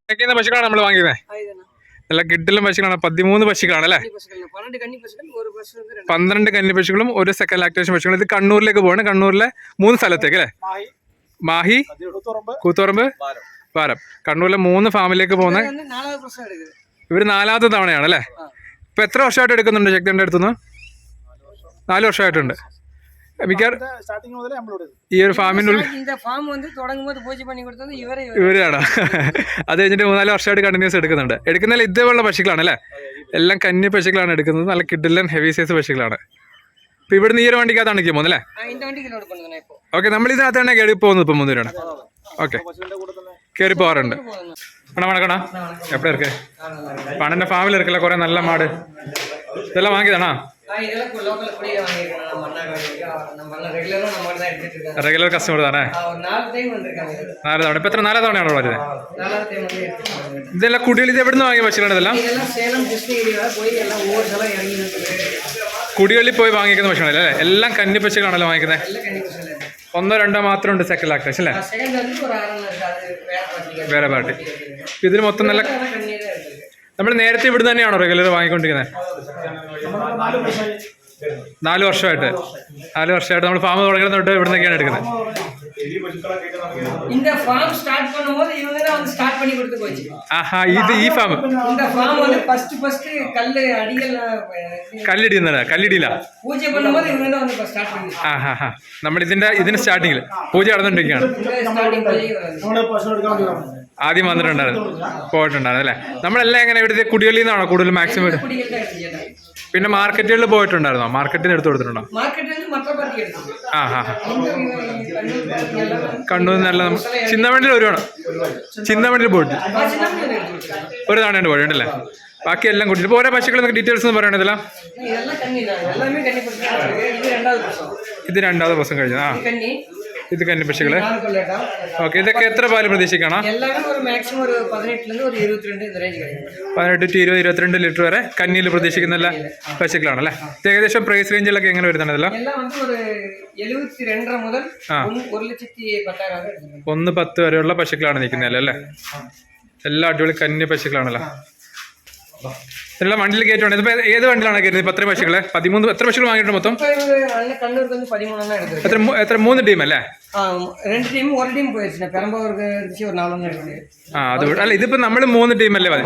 എന്തൊക്കെയാണ് പശുക്കളാണ് നമ്മൾ വാങ്ങിയത് നല്ല കിഡിലും പശുക്കളാണ്. പതിമൂന്ന് പശുക്കളാണ് അല്ലേ? പന്ത്രണ്ട് കന്നി പശുക്കളും ഒരു സെക്കൻഡ് ലാക്ടേഷൻ പശുക്കളും ഇത് കണ്ണൂരിലേക്ക് പോവാണ്. കണ്ണൂരിലെ മൂന്ന് സ്ഥലത്തേക്ക് അല്ലേ? മാഹി? കൂത്തുറമ്പ് വാരം. കണ്ണൂരിലെ മൂന്ന് ഫാമിലേക്ക് പോകുന്ന? ഇവർ നാലാമത്തെ തവണയാണ് അല്ലേ? ഇപ്പൊ എത്ര വർഷമായിട്ട് എടുക്കുന്നുണ്ട് ശക്തിയുടെ അടുത്തുനിന്ന്? നാല് വർഷമായിട്ടുണ്ട്. ഈ ഒരു ഫാമിന്റെ ഇവരാണ് അത് കഴിഞ്ഞിട്ട് മൂന്നാൽ വർഷമായിട്ട് കണ്ടിന്യൂസ് എടുക്കുന്നുണ്ട്. എടുക്കുന്നതിൽ ഇതേപോലുള്ള പശുക്കളാണ് അല്ലേ? എല്ലാം കന്നി പശുക്കളാണ് എടുക്കുന്നത്. നല്ല കിഡിലൻ ഹെവി സൈസ് പശുക്കളാണ് അപ്പൊ ഇവിടുന്ന് ഈ ഒരു വണ്ടിക്കകത്താണ് എനിക്ക് അല്ലേ? ഓക്കെ നമ്മൾ ഇതിനകത്താണ് കയറി പോകുന്നത് ഇപ്പൊ മുന്നൂരാണ് ഓക്കെ കയറി പോകാറുണ്ട്. അണ വണക്കണ എപ്പോഴും ഇറക്കേ പണന്റെ ഫാമിൽ ഇറക്കില്ല കുറെ നല്ല മാട്. ഇതെല്ലാം വാങ്ങിയതാണോ? റെഗുലർ കസ്റ്റമർ താനേ നാല് തവണ ഇപ്പൊ എത്ര നാലാ തവണയാണോ വരുന്നത് ഇതെല്ലാം കുടിയിൽ ഇത് എവിടുന്ന് വാങ്ങിയ പശുക്കളാണ് ഇതെല്ലാം? കുടികളിൽ പോയി വാങ്ങിക്കുന്ന പശുക്കളല്ലേ അല്ലേ? എല്ലാം കന്നി പശുക്കളാണല്ലോ വാങ്ങിക്കുന്നത് ഒന്നോ രണ്ടോ മാത്രം ഉണ്ട് സെക്കൻഡ് ലാക്ടേഷ് അല്ലേ? വേറെ പാർട്ടി ഇതിന് മൊത്തം നല്ല നമ്മൾ നേരത്തെ ഇവിടുന്ന് തന്നെയാണോ റെഗുലർ വാങ്ങിക്കൊണ്ടിരിക്കുന്നത്? നാല് വർഷമായി നാല് വർഷമായിട്ട് നാല് വർഷമായിട്ട് നമ്മൾ ഫാം തുടങ്ങുന്ന തൊട്ട് ഇവിടെ നിന്നൊക്കെയാണ് എടുക്കുന്നത് இந்த ஃபார்ம் ஸ்டார்ட் பண்ணும்போது இவங்க தான் வந்து ஸ்டார்ட் பண்ணி கொடுத்து போச்சு ആഹാ ഇത് ഈ ഫാം இந்த ஃபார்ம் வந்து ஃபர்ஸ்ட் ஃபர்ஸ்ட் கல்லு அடிகள் കല്ലിടിയുന്നതാണ് കല്ലിടിയില്ല பூஜை பண்ணும்போது இவங்க தான் வந்து ஸ்டார்ட் பண்ணி ആ ഹാ ഹാ നമ്മൾ ഇതിന്റെ ഇതിന് സ്റ്റാർട്ടിങ്ങിൽ പൂജ നടന്നുകൊണ്ടിരിക്കുകയാണ് ஸ்டார்டிங் பண்ணி வராங்க. നമ്മുടെ പശു എടുക്കാൻ വേണ്ടി വന്നത്. ആദ്യം വന്നിട്ടുണ്ടായിരുന്നു. പോയിട്ടുണ്ടായിരുന്നു അല്ലേ? നമ്മളെല്ലാം എങ്ങനെ ഇവിടുത്തെ കുടികളിൽ നിന്നാണോ കൂടുതൽ മാക്സിമം പിന്നെ മാർക്കറ്റുകളിൽ പോയിട്ടുണ്ടായിരുന്നോ? മാർക്കറ്റിന് എടുത്തു കൊടുത്തിട്ടുണ്ടോ? ആ ഹാ കണ്ണൂർ നല്ല ചിന്തമണിയിൽ ഒരു വേണം ചിന്തമണിയിൽ പോയിട്ട് ഒരു തവണ പോയിട്ടുണ്ടല്ലേ ബാക്കി എല്ലാം കൂട്ടി ഓരോ പശുക്കൾ നിങ്ങൾക്ക് ഡീറ്റെയിൽസ് എന്ന് പറയണതല്ല ഇത് രണ്ടാമത്തെ ദിവസം കഴിഞ്ഞു. ആ. ഇത് കന്നിപ്പശുക്കളെ ഓക്കെ ഇതൊക്കെ എത്ര പാൽ പ്രതീക്ഷിക്കണം പതിനെട്ട് ടു ഇരുപത് ഇരുപത്തിരണ്ട് ലിറ്റർ വരെ കന്നിയിൽ പ്രതീക്ഷിക്കുന്ന പശുക്കളാണ് അല്ലെ ഏകദേശം പ്രൈസ് റേഞ്ചിലൊക്കെ എങ്ങനെ വരുന്നത് ഒന്ന് പത്ത് വരെയുള്ള പശുക്കളാണ് നിൽക്കുന്നത് അല്ലേ? എല്ലാ അടിപൊളി കന്നി പശുക്കളാണല്ലോ ഇതിലുള്ള വണ്ടിയിൽ കയറ്റുവാണ് ഇതിപ്പോ ഏത് വണ്ടിയിലാണ് കയറുന്നത് ഇപ്പൊ എത്ര പശുക്കള് പതിമൂന്ന് എത്ര പശുക്കൾ വാങ്ങിയിട്ടുണ്ട് മൊത്തം இப்போ இவங்க அண்ணன் கண்ணூருக்கு வந்து பதிமூணு தான் எடுத்துருக்கு എത്ര മൂ- എത്ര മൂന്ന് ടീം അല്ലേ ரெண்டு டீம் ஒரு டீம் போயிடுச்சு பெரம்பலூருக்கு இருந்துச்சு ஒரு நாலு ஒன்று இருக்குது ആ അത് വിട്- അല്ല ഇതിപ്പോ നമ്മൾ മൂന്ന് ടീം അല്ലേ മതി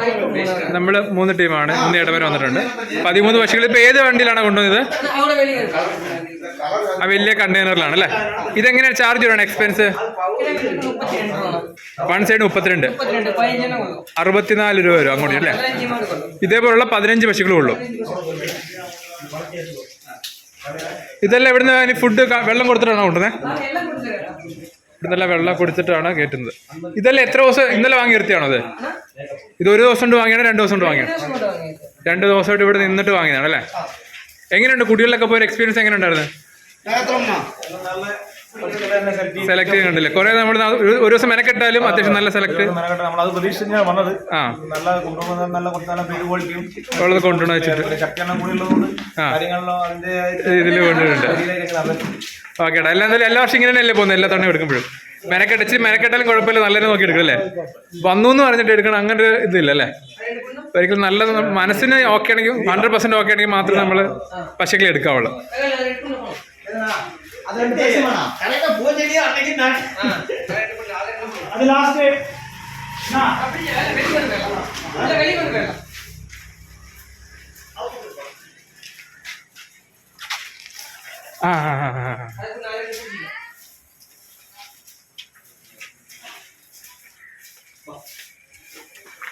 നമ്മൾ മൂന്ന് ടീമാണ് ഇന്ന് ഇടവരെ വന്നിട്ടുണ്ട് പതിമൂന്ന് പശുക്കൾ ഇപ്പൊ ഏത് വണ്ടിയിലാണ് കൊണ്ടുവന്നത് அவ்வளோ வெளியே இருக்கு ആ വലിയ കണ്ടെയ്നറിലാണ് അല്ലേ? ഇതെങ്ങനെയാണ് ചാർജ് വരണം എക്സ്പെൻസ് വൺ സൈഡ് മുപ്പത്തിരണ്ട്. അറുപത്തിനാല് രൂപ വരും അങ്ങോട്ട് അല്ലേ? ഇതേപോലുള്ള പതിനഞ്ച് പശുക്കളും ഉള്ളു. ഇതെല്ലാം ഇവിടുന്ന് ഫുഡ് വെള്ളം കൊടുത്തിട്ടാണോ കൊണ്ടുവന്നേ ഇവിടുന്നെല്ലാം വെള്ളം കുടിച്ചിട്ടാണ് കയറ്റുന്നത്. ഇതെല്ലാം എത്ര ദിവസം ഇന്നലെ വാങ്ങി നിർത്തിയാണോ അത്? ഇത് ഒരു ദിവസം കൊണ്ട് വാങ്ങിയാണോ രണ്ട് ദിവസം കൊണ്ട് വാങ്ങിയാണോ? രണ്ട് ദിവസമായിട്ട് ഇവിടെ നിന്നിട്ട് വാങ്ങിയതാണ് അല്ലേ? എങ്ങനെയുണ്ട്? കുടികളിലൊക്കെ പോയ എക്സ്പീരിയൻസ് എങ്ങനെ ഉണ്ടായിരുന്നു സെലക്ട് ചെയ്യുന്നുണ്ടല്ലേ കുറെ നമ്മൾ ഒരു ദിവസം മെനക്കെട്ടാലും അത്യാവശ്യം നല്ല സെലക്ട് ആ. ഉള്ളത് കൊണ്ടുവന്ന് വെച്ചിട്ട്. ഇതിൽ കൊണ്ടുവരുന്നുണ്ട് ഓക്കെ എല്ലാം എന്തായാലും എല്ലാ വർഷം ഇങ്ങനെ തന്നെയല്ലേ പോകുന്നത്? എല്ലാ തവണ എടുക്കുമ്പോഴും? മെനക്കെട്ടിച്ച് മെനക്കെട്ടാലും കുഴപ്പമില്ല നല്ല നോക്കി എടുക്കണല്ലേ വന്നു എന്ന് പറഞ്ഞിട്ട് എടുക്കണം അങ്ങനെ ഒരു ഇതില്ല അല്ലേ? ഒരിക്കലും നല്ല മനസ്സിന് ഓക്കെ ആണെങ്കിൽ ഹൺഡ്രഡ് പെർസെന്റ് ഓക്കെ ആണെങ്കിൽ മാത്രമേ നമ്മൾ പശുക്കളെ എടുക്കാവുള്ളൂ. ആ ആ ആ ആ.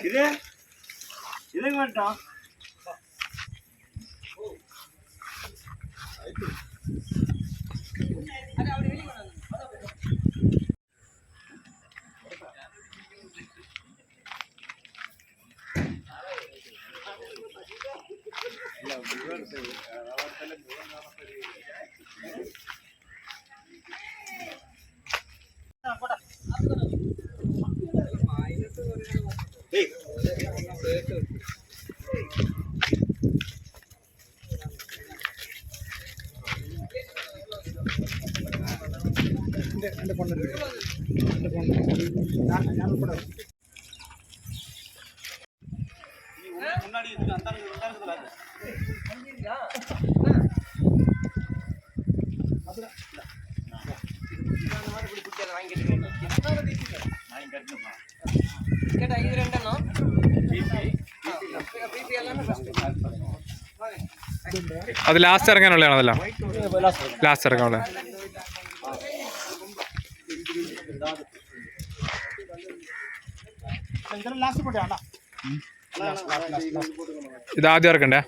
இது இதுக்கு வேண்டாம் ಇಲ್ಲ ಮುಳುಗನ್ ಸರಿ ಅವತ್ತಲ್ಲೇ ಮುಳುಗನ್ ಸರಿ ഇത് ഇത് കേട്ടോ முன்னாடி இருக்கு அந்த அந்த இருக்குதுல കേട്ടാ ഇത് രണ്ടെണ്ണം ఇక్కడ ఐదు రెండేనా അത് ലാസ്റ്റ് ഇറങ്ങാനുള്ളതാണ്. അതല്ല ലാസ്റ്റ് ഇറങ്ങാനുള്ള ഇത് ആദ്യം ഇറക്കണ്ടേ?